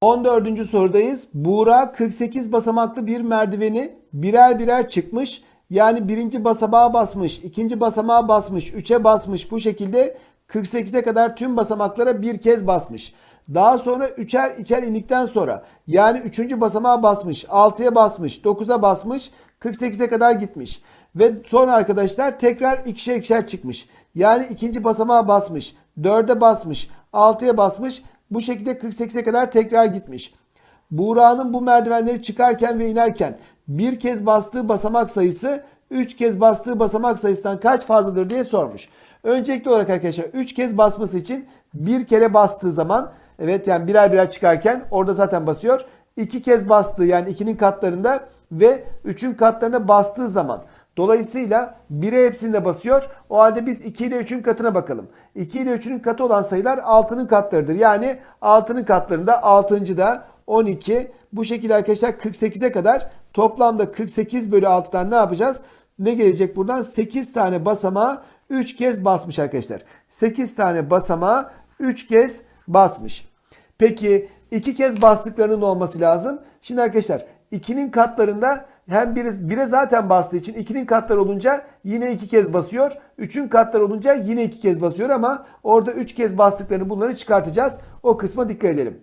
14. sorudayız. Buğra 48 basamaklı bir merdiveni birer birer çıkmış. Yani birinci basamağa basmış, ikinci basamağa basmış, 3'e basmış. Bu şekilde 48'e kadar tüm basamaklara bir kez basmış. Daha sonra üçer içer indikten sonra yani 3. basamağa basmış, 6'ya basmış, 9'a basmış, 48'e kadar gitmiş. Ve sonra arkadaşlar tekrar ikişer ikişer çıkmış. Yani ikinci basamağa basmış, 4'e basmış, 6'ya basmış. Bu şekilde 48'e kadar tekrar gitmiş. Buğra'nın bu merdivenleri çıkarken ve inerken bir kez bastığı basamak sayısı 3 kez bastığı basamak sayısından kaç fazladır diye sormuş. Öncelikli olarak arkadaşlar 3 kez basması için bir kere bastığı zaman evet yani birer birer çıkarken orada zaten basıyor. 2 kez bastığı yani 2'nin katlarında ve 3'ün katlarına bastığı zaman Dolayısıyla 1'e hepsinde basıyor. O halde biz 2 ile 3'ün katına bakalım. 2 ile 3'ün katı olan sayılar 6'nın katlarıdır. Yani 6'nın katlarında 6. da 12. Bu şekilde arkadaşlar 48'e kadar toplamda 48 bölü 6'dan ne yapacağız? Ne gelecek buradan? 8 tane basamağa 3 kez basmış arkadaşlar. 8 tane basamağa 3 kez basmış. Peki 2 kez bastıklarının olması lazım. Şimdi arkadaşlar 2'nin katlarında hem biri, bire zaten bastığı için 2'nin katları olunca yine 2 kez basıyor. 3'ün katları olunca yine 2 kez basıyor ama orada 3 kez bastıklarını bunları çıkartacağız. O kısma dikkat edelim.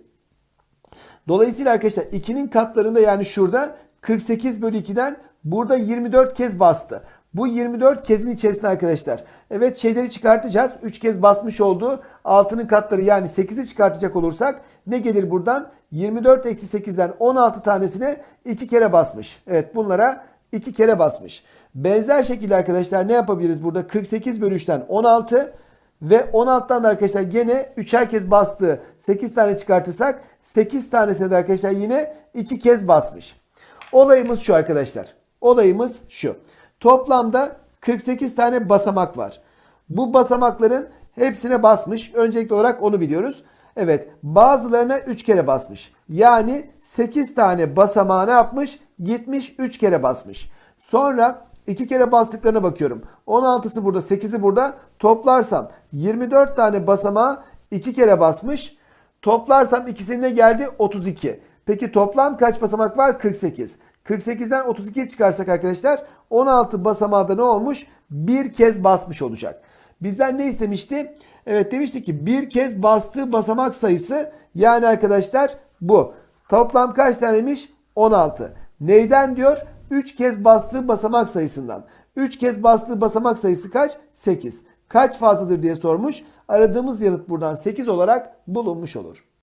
Dolayısıyla arkadaşlar 2'nin katlarında yani şurada 48 bölü 2'den burada 24 kez bastı. Bu 24 kezin içerisinde arkadaşlar. Evet şeyleri çıkartacağız. 3 kez basmış olduğu 6'nın katları yani 8'i çıkartacak olursak ne gelir buradan? 24 eksi 8'den 16 tanesine 2 kere basmış. Evet bunlara 2 kere basmış. Benzer şekilde arkadaşlar ne yapabiliriz burada? 48 bölü 3'ten 16 ve 16'dan da arkadaşlar gene 3'er kez bastığı 8 tane çıkartırsak 8 tanesine de arkadaşlar yine 2 kez basmış. Olayımız şu arkadaşlar. Olayımız şu. Toplamda 48 tane basamak var. Bu basamakların hepsine basmış. Öncelikli olarak onu biliyoruz. Evet bazılarına 3 kere basmış. Yani 8 tane basamağı ne yapmış? Gitmiş 3 kere basmış. Sonra 2 kere bastıklarına bakıyorum. 16'sı burada 8'i burada. Toplarsam 24 tane basamağı 2 kere basmış. Toplarsam ikisine geldi 32. Peki toplam kaç basamak var? 48. 48'den 32 çıkarsak arkadaşlar 16 basamağında ne olmuş? Bir kez basmış olacak. Bizden ne istemişti? Evet demişti ki bir kez bastığı basamak sayısı yani arkadaşlar bu. Toplam kaç taneymiş? 16. Neyden diyor? 3 kez bastığı basamak sayısından. 3 kez bastığı basamak sayısı kaç? 8. Kaç fazladır diye sormuş. Aradığımız yanıt buradan 8 olarak bulunmuş olur.